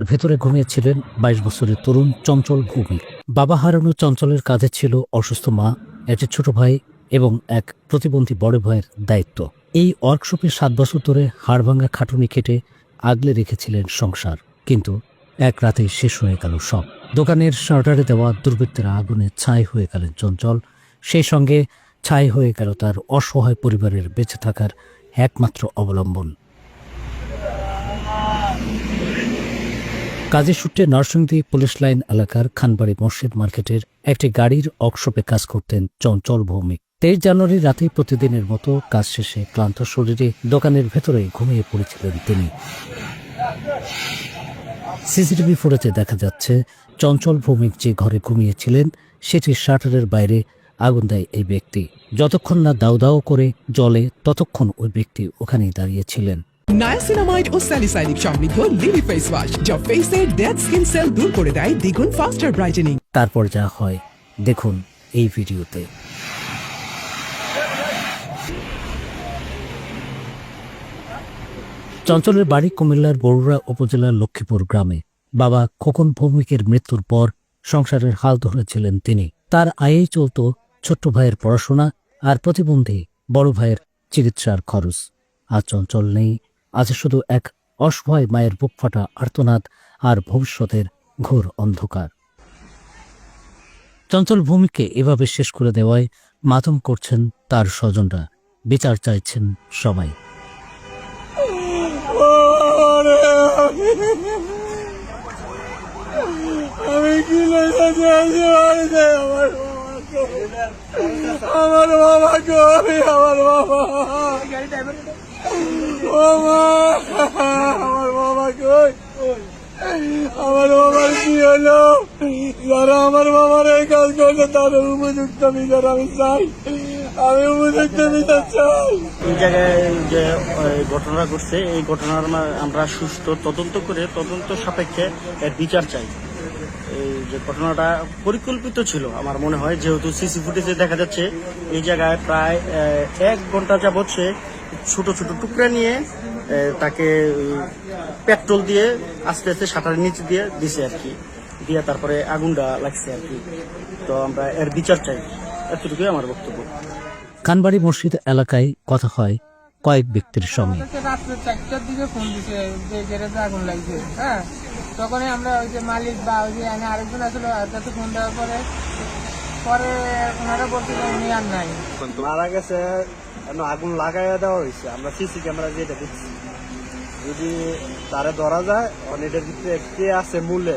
ভেতরে ঘুমিয়েছিলেন বাইশ বছরের তরুণ চঞ্চল ভৌমিক বাবা হারানো চঞ্চলের কাঁধে ছিল অসুস্থ মা একটি ছোট ভাই এবং এক প্রতিবন্ধী বড় ভাইয়ের দায়িত্ব। এই ওয়ার্কশপে সাত বছর ধরে হাড়ভাঙ্গা খাটুনি খেটে আগলে রেখেছিলেন সংসার। কিন্তু এক রাতে শেষ হয়ে গেল সব। দোকানের শার্টারে দেওয়া দুর্বৃত্তের আগুনে ছাই হয়ে গেলেন চঞ্চল। সেই সঙ্গে ছাই হয়ে গেল তার অসহায় পরিবারের বেঁচে থাকার একমাত্র অবলম্বন। কাজের সূত্রে নরসিংদী পুলিশ লাইন এলাকার খানবাড়ি মসজিদ মার্কেটের একটি গাড়ির অকশপে কাজ করতেন চঞ্চল ভৌমিক। তেইশ জানুয়ারি রাতে প্রতিদিনের মতো কাজ শেষে ক্লান্ত শরীরে দোকানের ভেতরে ঘুমিয়ে পড়েছিলেন তিনি। সিসিটিভি ফুটেজে দেখা যাচ্ছে, চঞ্চল ভৌমিক যে ঘরে ঘুমিয়েছিলেন, সেটি শাটারের বাইরে আগুন দেয় এই ব্যক্তি। যতক্ষণ না দাউ দাউ করে জলে ততক্ষণ ওই ব্যক্তি ওখানেই দাঁড়িয়েছিলেন নায়াসিনামাইড ও স্যালিসাইনিক সমৃদ্ধ লিলি ফেস ওয়াশ যা ফেসের ডেড স্কিন সেল দূর করে দেয় দ্বিগুণ ফাস্টার ব্রাইটেনিং তারপর যা হয়, দেখুন এই ভিডিওতে। চঞ্চলের বাড়ি কুমিল্লার বড়ুরা উপজেলার লক্ষ্মীপুর গ্রামে বাবা খোকন ভৌমিকের মৃত্যুর পর সংসারের হাল ধরেছিলেন তিনি। তার আয়েই চলত ছোট্ট ভাইয়ের পড়াশোনা আর প্রতিবন্ধী বড় ভাইয়ের চিকিৎসার খরচ। আর চঞ্চল নেই আছে শুধু এক অসহায় মায়ের বুক ফাটা আর্তনাদ আর ভবিষ্যতের ঘোর অন্ধকার। চঞ্চল ভূমিকে এভাবে শেষ করে দেওয়ায় মাতম করছেন তার স্বজনরা। বিচার চাইছেন সবাই। আমি আমার বাবা কই আমার বাবা। মা আমার বাবা আমার বাবার কি হলো? যারা আমার বাবার এই কাজ করছে, তাদের উপযুক্ত বিচার আমি চাই। আমি উপযুক্ত বিচার চাই। জায়গায় যে ঘটনা ঘটছে, এই ঘটনার আমরা সুস্থ তদন্ত করে তদন্ত সাপেক্ষে এর বিচার চাই। এই যে ঘটনাটা পরিকল্পিত ছিল আমার মনে হয় যেহেতু সিসি ফুটেজে দেখা যাচ্ছে এই জায়গায় প্রায় এক ঘণ্টা যাবৎ সে ছোট ছোট টুকরা নিয়ে তাকে পেট্রোল দিয়ে আস্তে আস্তে সাঁটারের নিচে দিয়ে দিছে আর কি। দিয়ে তারপরে আগুনটা লাগছে আর কি। তো আমরা এর বিচার চাই। এতটুকুই আমার বক্তব্য। খানবাড়ি মসজিদ এলাকায় কথা হয় কয়েক ব্যক্তির সঙ্গে। রাত্রে চারটার দিকে ফোন দিছে যে গ্যারেজে আগুন লাগছে। হ্যাঁ? তখনই আমরা ওই যে মালিক বা ওই যে আরেকজন আসলে কাছে ফোন দেওয়ার পরে পরে ওনারা বলছিল উনি আর নাই। মারা গেছে আগুন লাগাই দেওয়া হয়েছে আমরা সিসি ক্যামেরা যেটা দেখছি। যদি তারা ধরা যায় অনেকের ভিতরে কে আছে মূলে